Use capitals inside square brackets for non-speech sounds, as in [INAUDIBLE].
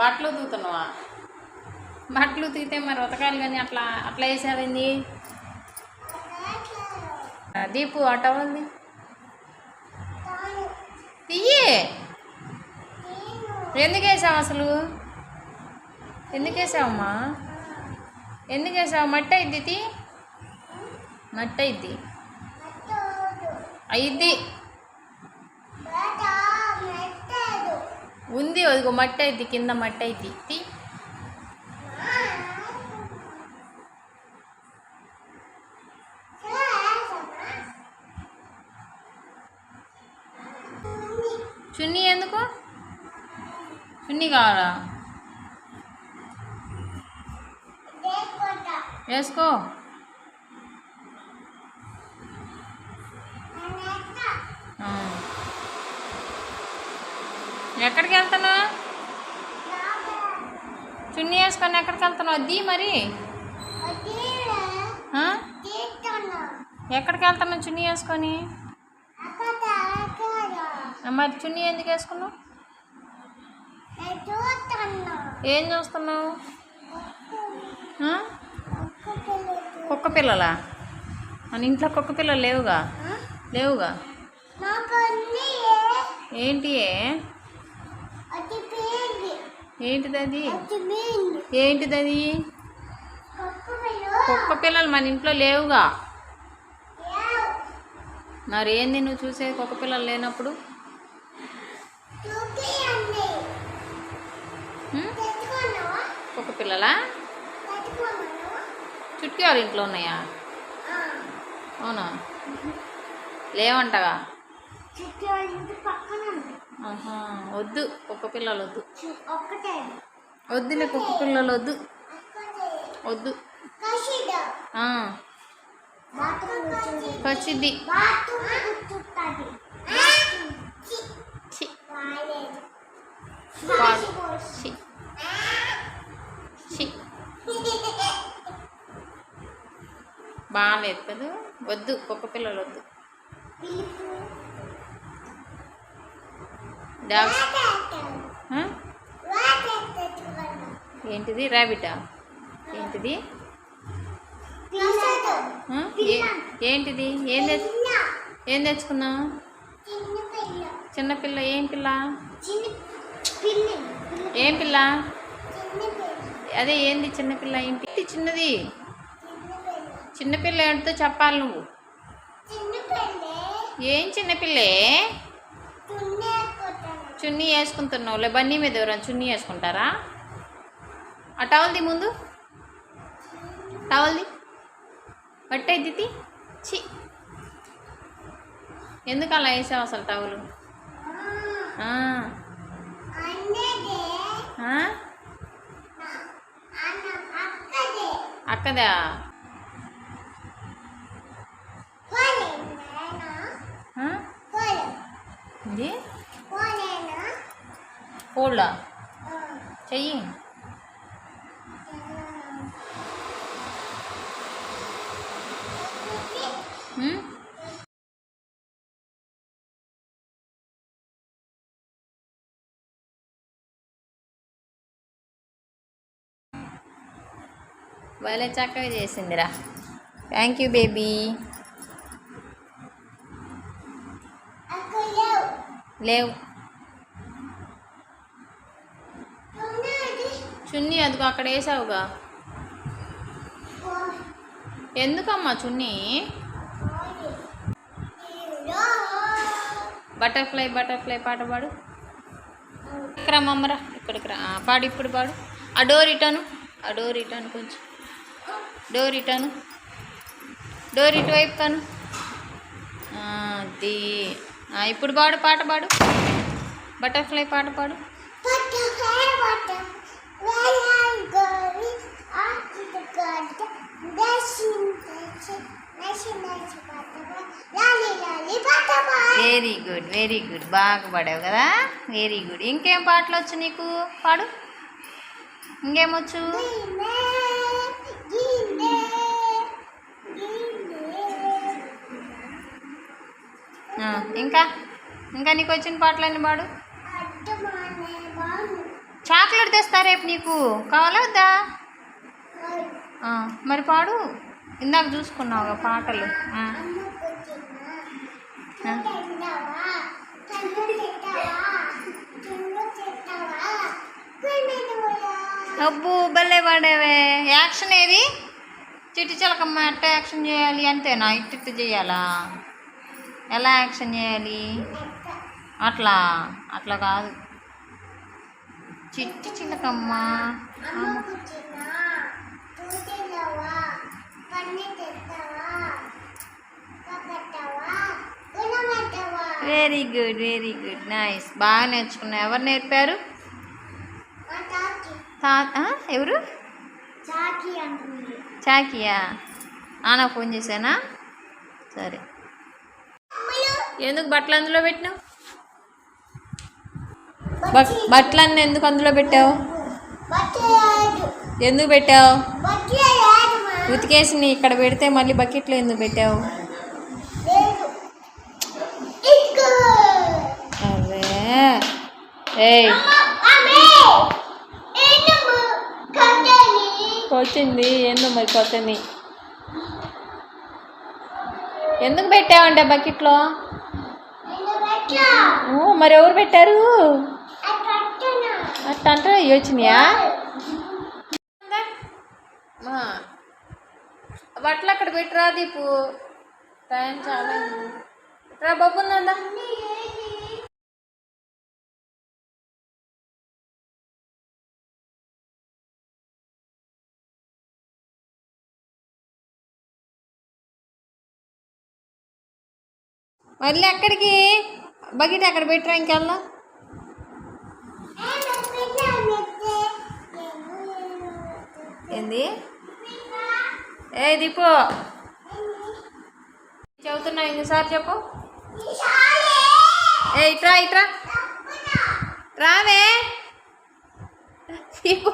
బట్టలు ఉతుకుతున్నావా? బట్టలు ఉతికితే మరి ఉతకాలి కానీ అట్లా అట్లా వేసావింది దీపు ఆ టవల్ది తీయి. ఎందుకు వేసావు అసలు? ఎందుకు వేసావమ్మా? ఎందుకు వేసావు? మట్టి అయిద్ది తీ. మట్టి అయిద్ది. అయిద్ది. ఉంది అదిగో మట్టి అయిద్ది కింద మట్టి అయిద్ది తీ చున్నీ ఎందుకు? చున్నీ కావాలా? వేసుకో ఆ. ఎక్కడికి వెళ్తున్నావు? చున్నీ వేసుకొని ఎక్కడికి వెళ్తున్నావు? అది మరి? ఎక్కడికి వెళ్తున్నావు చున్నీ వేసుకొని? మరి చున్నీ ఎందుకు వేసుకున్నావు? ఏం చూస్తున్నావు? కుక్క పిల్లలా? మన ఇంట్లో కుక్క పిల్లలు లేవుగా? లేవుగా? ఏంటి ఏంటిది అది ఏంటిది అది కుక్క పిల్లలు మన ఇంట్లో లేవుగా. మరి ఏంది నువ్వు చూసేది కుక్క పిల్లలు లేనప్పుడు? కుక్క పిల్లలా? చుట్టూ వాళ్ళ ఇంట్లో ఉన్నాయా? అవునా? లేవంటగా? ఆహా వద్దు కుక్క పిల్లలు వద్దు వద్దులే కుక్క పిల్లలు వద్దు. వద్దు ఛీ. బాగాలేదు కదా. వద్దు కుక్క పిల్లలు వద్దు డాగ్స్ ఏంటిది? ర్యాబిటా ఏంటిది? ఏంటిది? ఏం ఏం తెచ్చుకున్నావు? చిన్న పిల్ల చిన్న పిల్ల? ఏం పిల్ల ఏం పిల్ల? అదే ఏంది చిన్న పిల్ల? ఏంటి చిన్నది? చిన్న పిల్ల చిన్న పిల్ల ఏంటో చెప్పాలి నువ్వు. ఏం చిన్న పిల్లే? తున్నే కొట్టాను చున్నీ వేసుకుంటున్నావు లే బన్నీ మీద ఎవరైనా చున్నీ వేసుకుంటారా? ఆ టవల్ది ముందు. టవల్ది పట్టేది తీ. చి ఎందుకు అలా వేసావు అసలు టవలు అక్కదే? అక్కదా ఇది ఫోల్డా చెయ్యి ఉం? భలే చక్కగా చేసిందిరా థ్యాంక్ యూ బేబీ అక్క లేవు చున్నీ అదిగో అక్కడ వేసావుగా. ఎందుకమ్మా చున్నీ? బటర్ఫ్లై బటర్ఫ్లై పాట పాడు. ఇక్కడ మమ్మరా ఇక్కడికి రా. పాడు ఇప్పుడు పాడు. ఆ డోర్ ఇటాను ఆ డోర్ ఇటాను కొంచెం. డోర్ ఇటాను. డోర్ ఇటు వైపు ఆ, అది. ఇప్పుడు పాడు పాట పాడు. బటర్ఫ్లై పాట పాడు. వెరీ గుడ్ వెరీ గుడ్ బాగా పాడావు కదా? వెరీ గుడ్ ఇంకేం పాటలు వచ్చు నీకు? పాడు. ఇంకేమొచ్చు? ఇంకా? ఇంకా నీకు వచ్చిన పాటలన్నీ పాడు. చాక్లెట్ తెస్తా రేపు నీకు. కావాలా వద్దా? మరి పాడు. ఇందాక చూసుకున్నావుగా పాటలు. అబ్బు భలే పడేవే. యాక్షన్ ఏది? చిట్టి చిలకమ్మ ఎట్ట యాక్షన్ చేయాలి అంతేనా? ఇట్టు ఇట్టు చేయాలా? ఎలా యాక్షన్ చేయాలి? అట్లా. అట్లా కాదు. చిట్టి చిలకమ్మ. Very good very good nice బాగా నేర్చుకున్నావు ఎవరు నేర్పారు? ఎవరు? చాకియా నాన్న ఫోన్ చేశానా? సరే. ఎందుకు బట్టలు అందులో పెట్టినావు? బట్టలన్నీ ఎందుకు అందులో పెట్టావు? ఎందుకు పెట్టావు? ఉతికేసి నీ ఇక్కడ పెడితే మళ్ళీ బకెట్లో ఎందుకు పెట్టావు? ఏంటమ్మ కట్టని వచ్చింది ఏందో మరి కొత్తది ఎందుకు పెట్టావంటే బకెట్లో? మరి ఎవరు పెట్టారు? ఆ కట్టనా అట్ట అంటే ఇవి వచ్చినాయా మా, బట్టలు అక్కడ పెట్టరా దీపు టైం చాలా. రా బాబు ఉందా మళ్ళీ అక్కడికి బకెట్ అక్కడ పెట్టరా ఇంకెళ్ళా? ఏంది ఏ దీపు. చదువుతున్నా ఇంకోసారి చెప్పు. ఏ ఇట్రా ఇట్రా. రావే. [LAUGHS] దీపు.